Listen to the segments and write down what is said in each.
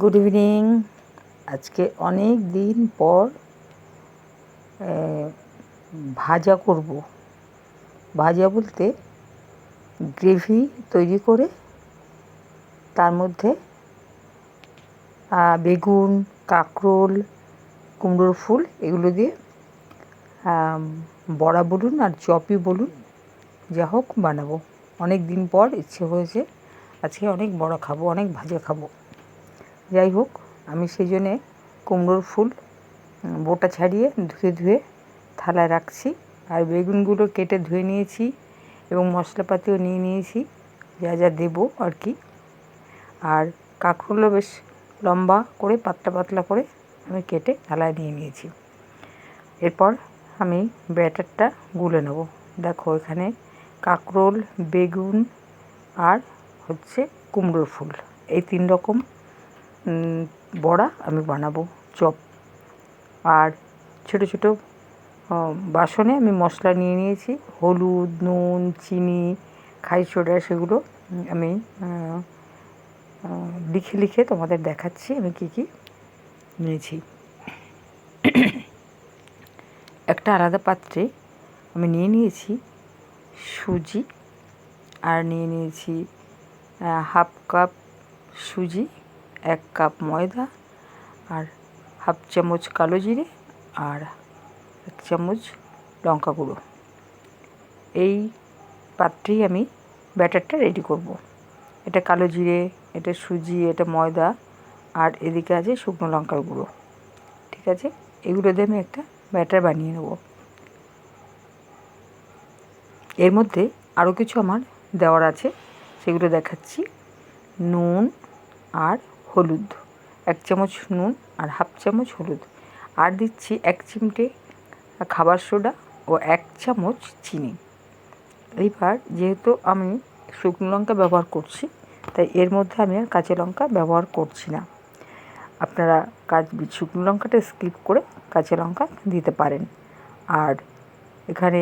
Good evening আজকে অনেক দিন পর ভাজা করব। ভাজা বলতে গ্রেভি তৈরি করে, তার মধ্যে বেগুন, কাঁকরোল, কুমড়োর ফুল, এগুলো দিয়ে বড়া বলুন আর চপই বলুন, যা হোক বানাবো। অনেক দিন পর ইচ্ছে হয়েছে, আজকে অনেক বড়া খাব, অনেক ভাজা খাব। যাই হোক, আমি সেই জন্যে কুমড়োর ফুল বোটা ছাড়িয়ে ধুয়ে ধুয়ে থালায় রাখছি। আর বেগুনগুলো কেটে ধুয়ে নিয়েছি এবং মশলাপাতিও নিয়ে নিয়েছি। যা যা দেবো আর কি। আর কাঁকরোলও বেশ লম্বা করে, পাতলা পাতলা করে আমি কেটে থালায় নিয়ে নিয়েছি। এরপর আমি ব্যাটারটা গুলে নেব। দেখো এখানে কাঁকরোল, বেগুন আর হচ্ছে কুমড়োর ফুল। এই তিন রকম বড়া আমি বানাবো, চপ। আর ছোটো ছোটো বাসনে আমি মশলা নিয়ে নিয়েছি। হলুদ, নুন, চিনি, খাই সোডা সেগুলো আমি লিখে লিখে তোমাদের দেখাচ্ছি আমি কী কী নিয়েছি। একটা আলাদা পাত্রে আমি নিয়ে নিয়েছি সুজি, আর নিয়ে নিয়েছি হাফ কাপ সুজি। এক কাপ ময়দা আর হাফ চামচ কালো জিরে আর এক চামচ লঙ্কা গুঁড়ো। এই পাত্রেই আমি ব্যাটারটা রেডি করব। এটা কালো জিরে, এটা সুজি, এটা ময়দা আর এদিকে আছে শুকনো লঙ্কার গুঁড়ো। ঠিক আছে? এগুলো দিয়ে আমি একটা ব্যাটার বানিয়ে নেব। এর মধ্যে আরও কিছু আমার দেওয়ার আছে। সেগুলো দেখাচ্ছি। নুন আর হলুদ, এক চামচ নুন আর হাফ চামচ হলুদ। আর দিচ্ছি এক চিমটে খাবার সোডা ও এক চামচ চিনি। এইবার যেহেতু আমি শুকনো লঙ্কা ব্যবহার করছি, তাই এর মধ্যে আমি আর কাঁচা লঙ্কা ব্যবহার করছি না। আপনারা কাজ শুকনো লঙ্কাটা স্কিপ করে কাঁচা লঙ্কা দিতে পারেন। আর এখানে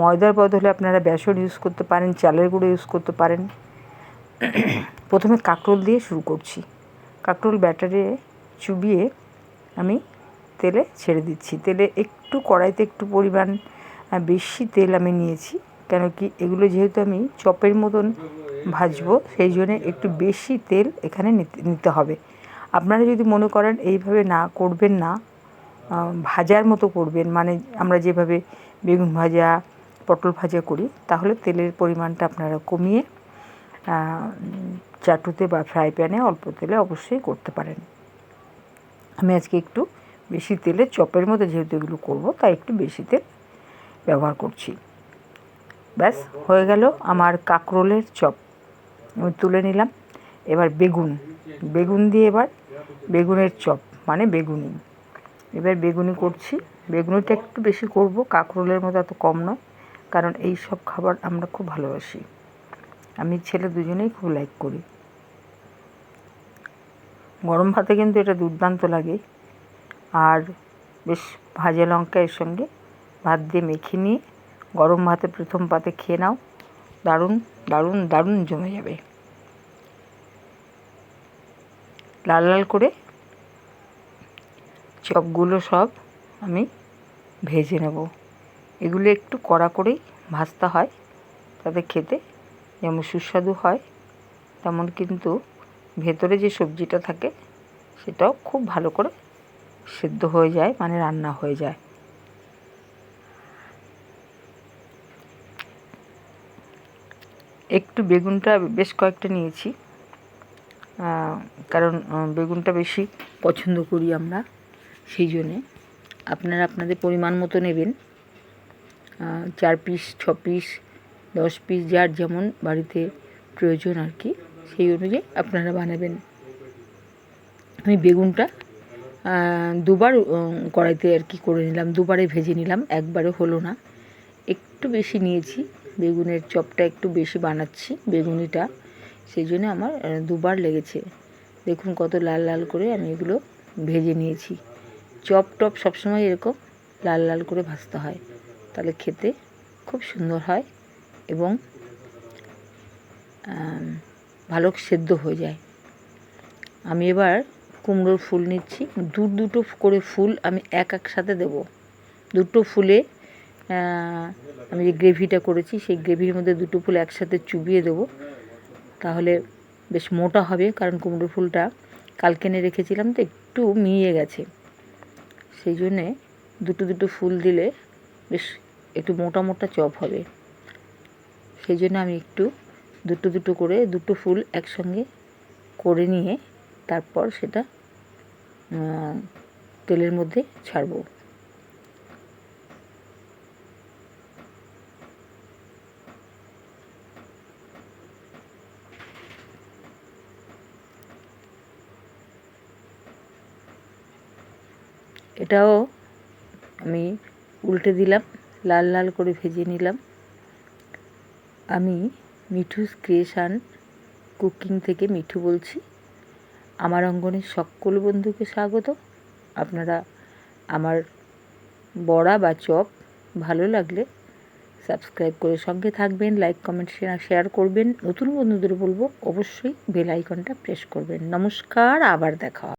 ময়দার বদলে আপনারা বেসন ইউজ করতে পারেন, চালের গুঁড়ো ইউজ করতে পারেন। প্রথমে কাঁকরোল দিয়ে শুরু করছি। কাঁকরোল ব্যাটারে চুবিয়ে আমি তেলে ছেড়ে দিচ্ছি। তেলে একটু কড়াইতে একটু পরিমাণ বেশি তেল আমি নিয়েছি, কেন কি এগুলো যেহেতু আমি চপের মতন ভাজবো, সেই জন্যে একটু বেশি তেল এখানে নিতে হবে। আপনারা যদি মনে করেন এইভাবে না করবেন না ভাজার মতো করবেন মানে আমরা যেভাবে বেগুন ভাজা, পটল ভাজা করি, তাহলে তেলের পরিমাণটা আপনারা কমিয়ে চাটুতে বা ফ্রাই প্যানে অল্প তেলে অবশ্যই করতে পারেন। আমি আজকে একটু বেশি তেলে চপের মধ্যে যেহেতু এগুলো করব, তাই একটু বেশি তেল ব্যবহার করছি। ব্যাস, হয়ে গেল আমার কাঁকরোলের চপ। আমি তুলে নিলাম। এবার বেগুন। বেগুন দিয়ে এবার বেগুনের চপ মানে বেগুনি। এবার বেগুনি করছি। বেগুনিটা একটু বেশি করব, কাঁকরোলের মতো এত কম নয়, কারণ এই সব খাবার আমরা খুব ভালোবাসি। আমি ছেলে দুজনেই খুব লাইক করি। গরম ভাতে কিন্তু এটা দুর্দান্ত লাগে। আর বেশ ভাজা লঙ্কা এর সঙ্গে ভাত দিয়ে মেখে নিয়ে গরম ভাতে প্রথম পাতে খেয়ে নাও, দারুণ দারুণ দারুণ জমে যাবে। লাল লাল করে চপগুলো সব আমি ভেজে নেব। এগুলো একটু কড়া করেই ভাজতে হয়, তাতে খেতে যেমন সুস্বাদু হয়, তেমন কিন্তু ভেতরে যে সবজিটা থাকে, সেটাও খুব ভালো করে সেদ্ধ হয়ে যায় মানে রান্না হয়ে যায়। একটু বেগুনটা বেশ কয়েকটা নিয়েছি। কারণ বেগুনটা বেশি পছন্দ করি আমরা, সেই জন্যে। আপনারা আপনাদের পরিমাণ মতো নেবেন। চার পিস ছ পিস দশ পিস যার যেমন বাড়িতে প্রয়োজন আর কি, সেই অনুযায়ী আপনারা বানাবেন। আমি বেগুনটা দুবার কড়াইতে আর কি করে নিলাম, দুবারে ভেজে নিলাম একবারে হলো না। একটু বেশি নিয়েছি, বেগুনের চপটা একটু বেশি বানাচ্ছি, বেগুনিটা, সেই জন্য আমার দুবার লেগেছে। দেখুন কত লাল লাল করে আমি এগুলো ভেজে নিয়েছি। চপ টপ সবসময় এরকম লাল লাল করে ভাজতে হয়, তাহলে খেতে খুব সুন্দর হয়। এবং ভালো সেদ্ধ হয়ে যায়। আমি এবার কুমড়োর ফুল নিচ্ছি। দু, দুটো করে ফুল আমি এক এক সাথে দেব। দুটো ফুলে আমি যে গ্রেভিটা করেছি, সেই গ্রেভির মধ্যে দুটো ফুল একসাথে চুবিয়ে দেবো। তাহলে বেশ মোটা হবে, কারণ কুমড়ো ফুলটা কালকে এনে রেখেছিলাম তো একটু মিয়ে গেছে। সেই জন্যে দুটো দুটো ফুল দিলে বেশ একটু মোটা মোটা চপ হবে। সেই জন্য আমি একটু দুটো দুটো করে, দুটো ফুল একসঙ্গে করে নিয়ে তারপর সেটা তেলের মধ্যে ছাড়বো। এটাও আমি উল্টে দিলাম, লাল লাল করে ভেজে নিলাম। আমি মিঠুস ক্রিয়েশান কুকিং থেকে মিঠু বলছি। আমার অঙ্গনের সকল বন্ধুকে স্বাগত। আপনারা আমার বড়া বা চপ ভালো লাগলে সাবস্ক্রাইব করে সঙ্গে থাকবেন, লাইক, কমেন্ট শেয়ার করবেন। নতুন বন্ধুদের বলব, অবশ্যই বেল আইকনটা প্রেস করবেন। নমস্কার, আবার দেখা